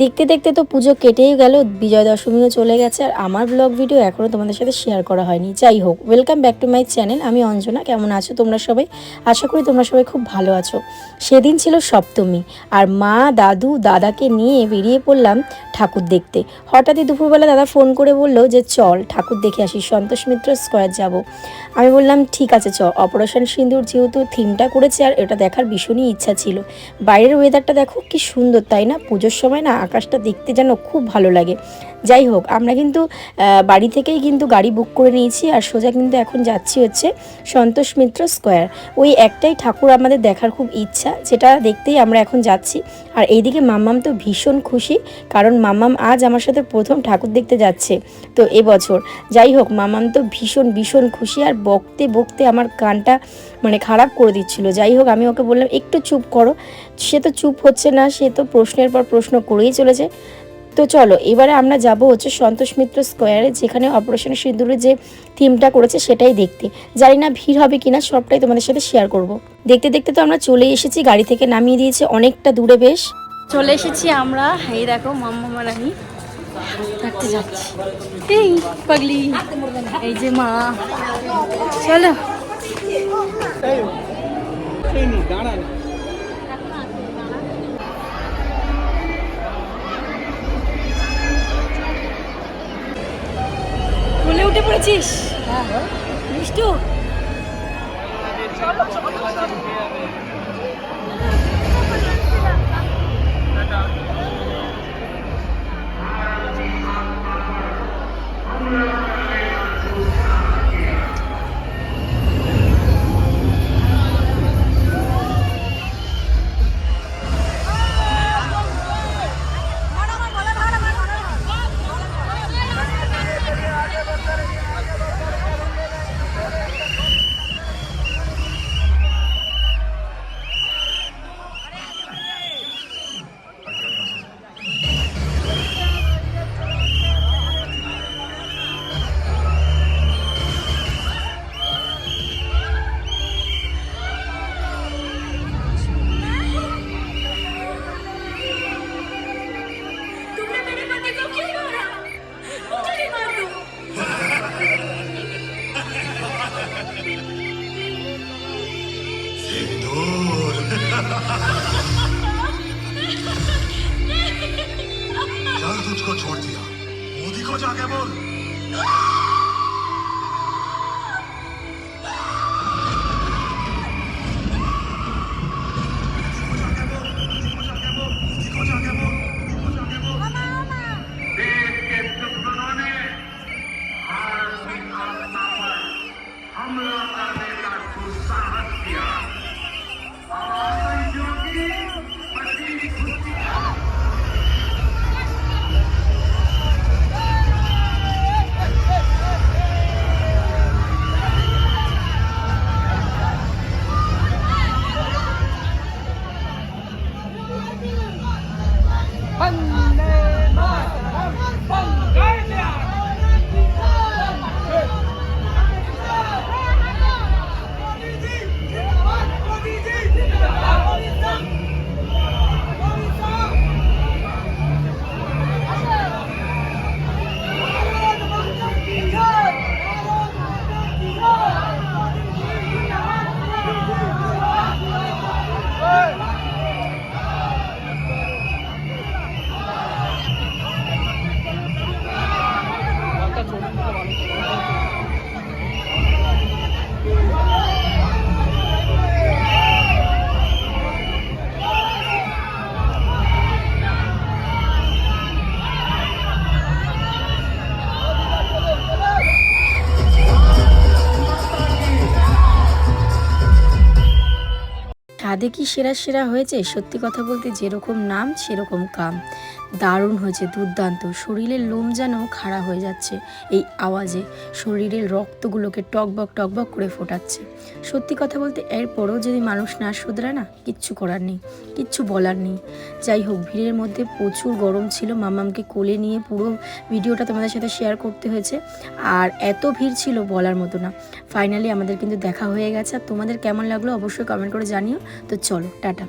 দেখতে দেখতে তো পুজো কেটেই গেল বিজয় দশমীও চলে গেছে, আর আমার ব্লগ ভিডিও এখনও তোমাদের সাথে শেয়ার করা হয়নি। যাই হোক welcome back to my channel আমি অঞ্জনা, কেমন আছো তোমরা সবাই? আশা করি তোমরা সবাই খুব ভালো আছো। সেদিন ছিল সপ্তমী, আর মা, দাদু, দাদাকে নিয়ে বেরিয়ে পড়লাম ঠাকুর দেখতে। হঠাৎই দুপুরবেলা দাদা ফোন করে বলল যে, চল ঠাকুর দেখে আসি, সন্তোষ মিত্র স্কোয়ার যাব। আমি বললাম, ঠিক আছে চ অপারেশন সিন্দুর যেহেতু থিমটা করেছে, আর এটা দেখার ভীষণই ইচ্ছা ছিল। বাইরের ওয়েদারটা দেখো, কি সুন্দর, তাই না? পুজোর সময় না আকাশটা দেখতে যেন খুব ভালো লাগে। যাই হোক, আমরা কিন্তু বাড়ি থেকেই কিন্তু গাড়ি বুক করে নিয়েছি আর সোজা কিন্তু এখন যাচ্ছি হচ্ছে সন্তোষ মিত্র স্কোয়ার ওই একটাই ঠাকুর আমাদের দেখার খুব ইচ্ছা, যেটা দেখতেই আমরা এখন যাচ্ছি। আর এইদিকে মাম্মাম তো ভীষণ খুশি, কারণ মাম্মাম আজ আমার সাথে প্রথম ঠাকুর দেখতে যাচ্ছে তো এবছর। যাই হোক মামাম তো ভীষণ ভীষণ খুশি আর বকতে বকতে আমার কানটা মানে খারাপ করে দিচ্ছিল। যাই হোক, আমি ওকে বললাম, একটু চুপ করো। সে তো চুপ হচ্ছে না, সে তো প্রশ্নের পর প্রশ্ন করেই চলেছে। তো চলো, এবারে আমরা যাব হচ্ছে সন্তোষ মিত্র স্কোয়ারে, যেখানে অপারেশন সিঁদুরের যে থিমটা করেছে সেটাই দেখতে। জানি না ভিড় হবে কিনা, সবটাই তোমাদের সাথে শেয়ার করব। দেখতে দেখতে তো আমরা চলে এসেছি, গাড়ি থেকে নামিয়ে দিয়েছে অনেকটা দূরে বেশ। চলে এসেছি আমরা, এই দেখো মাম্মা যাচ্ছি। এই পাগলি, এই যে মা। চলো। উঠে পড়েছিস মিষ্টু चल तुझको छोड़ दिया मोदी को जाके बोल देश के दुश्मनों ने भारत की आत्मा पर हमला স্বাদে কি সেরা সেরা হয়েছে? সত্যি কথা বলতে যেরকম নাম সেরকম কাম। দারুণ হয়েছে, দুর্দান্ত। শরীরের লোম যেন খাড়া হয়ে যাচ্ছে এই আওয়াজে। শরীরের রক্তগুলোকে টকবক টকবক করে ফোটাচ্ছে। সত্যি কথা বলতে এরপরও যদি মানুষ না শুধরায় না, কিচ্ছু করার নেই, কিচ্ছু বলার নেই। যাই হোক, ভিড়ের মধ্যে প্রচুর গরম ছিল। মামামকে কোলে নিয়ে পুরো ভিডিওটা তোমাদের সাথে শেয়ার করতে হয়েছে। আর এত ভিড় ছিল বলার মতো না। ফাইনালি আমাদের কিন্তু দেখা হয়ে গেছে। আর তোমাদের কেমন লাগল অবশ্যই কমেন্ট করে জানিও। তো চলো, টাটা।